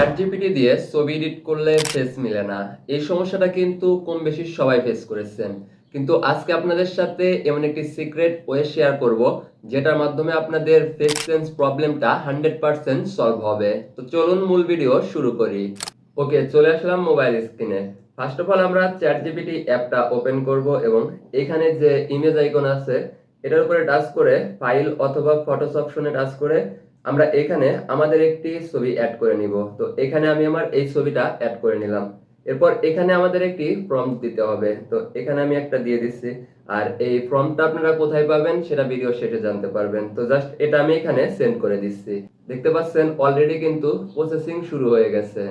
Chat GPT দিয়ে ছবি edit করলে ফেস মিলে না। এই সমস্যাটা কিন্তু কম বেশি সবাই ফেস করেছেন। কিন্তু আজকে আপনাদের সাথে এমন একটি সিক্রেট ওয়ে শেয়ার করব, যেটার মাধ্যমে আপনাদের ফেস সেন্স প্রবলেমটা হান্ড্রেড পার্সেন্ট সলভ হবে। তো চলুন মূল ভিডিও শুরু করি। ওকে চলে আসলাম মোবাইল স্ক্রিনে ফার্স্ট অফ অল আমরা চ্যাট জিপিটি অ্যাপটা ওপেন করব এবং এখানে যে ইমেজ আইকন আছে, এটার উপরে টাচ করে ফাইল অথবা ফটোস অপশনে টাচ করে আমরা এখানে আমাদের একটি ছবি অ্যাড করে নিব। তো এখানে আমি আমার এই ছবিটা অ্যাড করে নিলাম। এরপর এখানে আমাদের একটি প্রম্পট দিতে হবে। তো এখানে আমি একটা দিয়ে দিচ্ছি। আর এই ফর্মটা আপনারা কোথায় পাবেন সেটা ভিডিও শেষে জানতে পারবেন। তো জাস্ট এটা আমি এখানে সেন্ড করে দিচ্ছি। দেখতে পাচ্ছেন অলরেডি কিন্তু প্রসেসিং শুরু হয়ে গেছে।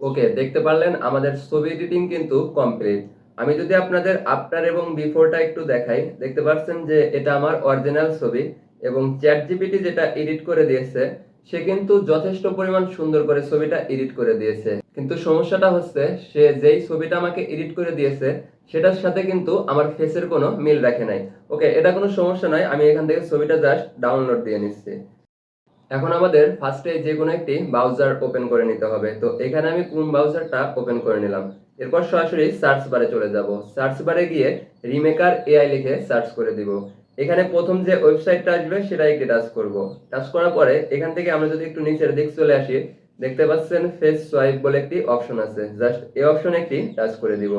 ওকে দেখতে পারলেন আমাদের ছবি এডিটিং কিন্তু কমপ্লিট আমি যদি আপনাদের আফটার এবং বিফোরটা একটু দেখাই, দেখতে পাচ্ছেন যে এটা আমার অরিজিনাল ছবি। এবং চ্যাট জিপিটি যেটা এডিট করে দিয়েছে, সে কিন্তু যথেষ্ট পরিমাণ সুন্দর করে ছবিটা এডিট করে দিয়েছে। কিন্তু সমস্যাটা হচ্ছে, সে যেই ছবিটা আমাকে এডিট করে দিয়েছে, সেটার সাথে কিন্তু আমার ফেসের কোনো মিল রাখে নাই। ওকে, এটা কোনো সমস্যা নয়, আমি এখান থেকে ছবিটা জাস্ট ডাউনলোড দিয়ে নিচ্ছি। এখন আমাদের ফার্স্টে যে কোনো একটি ব্রাউজার ওপেন করে নিতে হবে। তো এখানে আমি কোন ব্রাউজারটা ওপেন করে নিলাম? এরপর সরাসরি সার্চ বারে চলে যাব। সার্চ বারে গিয়ে রিমেকার এআই লিখে সার্চ করে দিব। এখানে প্রথম যে ওয়েবসাইটটা আসবে সেটা একটি টাচ করব। টাচ করার পরে, এখান থেকে আমরা যদি একটু নিচের দিক চলে আসি, দেখতে পাচ্ছেন ফেস সোয়াইপ বলে একটি অপশন আছে। জাস্ট এই অপশনে একটি টাচ করে দিব।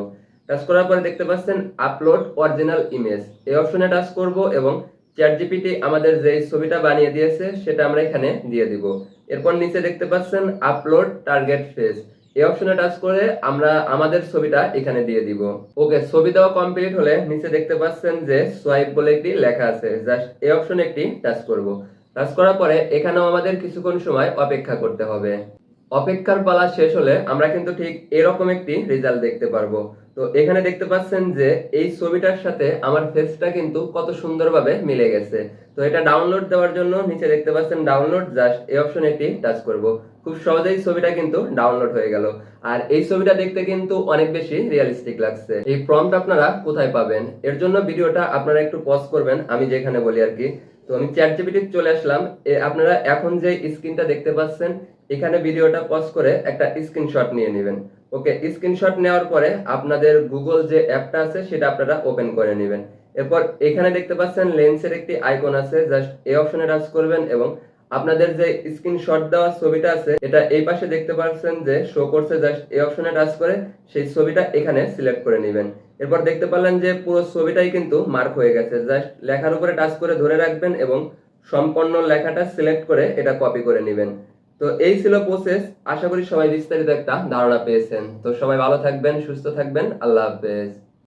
টাচ করার পরে দেখতে পাচ্ছেন আপলোড অরিজিনাল ইমেজ এই অপশনে টাচ করব এবং চ্যাট জিপিটি আমাদের যে ছবিটা বানিয়ে দিয়েছে, সেটা আমরা এখানে দিয়ে দিব। এরপর নিচে দেখতে পাচ্ছেন আপলোড টার্গেট ফেস এই অপশনে টাচ করে আমরা আমাদের ছবিটা এখানে দিয়ে দিব। ওকে, ছবি দেওয়া কমপ্লিট হলে নিচে দেখতে পাচ্ছেন যে সোয়াইপ বলে একটি লেখা আছে। জাস্ট এই অপশনে একটি টাচ করব। টাচ করার পরে এখানেও আমাদের কিছুক্ষণ সময় অপেক্ষা করতে হবে। অপেক্ষার পালা শেষ হলে আমরা কিন্তু ঠিক এরকম একটি রেজাল্ট দেখতে পারব। তো এখানে দেখতে পাচ্ছেন যে এই ছবিটার সাথে আমার ফেসটা কিন্তু কত সুন্দরভাবে মিলে গেছে। তো এটা ডাউনলোড দেওয়ার জন্য নিচে দেখতে পাচ্ছেন ডাউনলোড জাস্ট এই অপশনে একটি টাচ করব। খুব সহজেই ছবিটা কিন্তু ডাউনলোড হয়ে গেল। আর এই ছবিটা দেখতে কিন্তু অনেক বেশি রিয়েলিস্টিক লাগছে। এই প্রম্পট আপনারা কোথায় পাবেন? এর জন্য ভিডিওটা আপনারা একটু পজ করবেন, আমি যেখানে বলি আর কি। তো আমি চ্যাট জিপিটি চলে আসলাম। আপনারা এখন যে স্ক্রিনটা দেখতে পাচ্ছেন, এখানে ভিডিওটা পজ করে একটা স্ক্রিনশট নিয়ে নেবেন। ওকে স্ক্রিনশট নেওয়ার পরে আপনাদের গুগল যে অ্যাপটা আছে, সেটা আপনারা ওপেন করে নেবেন। এরপর এখানে দেখতে পাচ্ছেন লেন্সের একটি আইকন আছে জাস্ট এই অপশনে টাচ করবেন এবং আপনাদের যে স্ক্রিনশট দেওয়া ছবিটা আছে, এটা এই পাশে দেখতে পাচ্ছেন যে শো করছে জাস্ট এই অপশনে টাচ করে, সেই ছবিটা এখানে সিলেক্ট করে নেবেন। এরপর দেখতে পারলেন যে পুরো ছবিটাই কিন্তু মার্ক হয়ে গেছে। জাস্ট লেখার উপরে টাচ করে ধরে রাখবেন এবং সম্পন্ন লেখাটা সিলেক্ট করে এটা কপি করে নেবেন। তো এই ছিল প্রসেস আশা করি সবাই বিস্তারিত একটা ধারণা পেয়েছেন। তো সবাই ভালো থাকবেন, সুস্থ থাকবেন। আল্লাহ হাফেজ।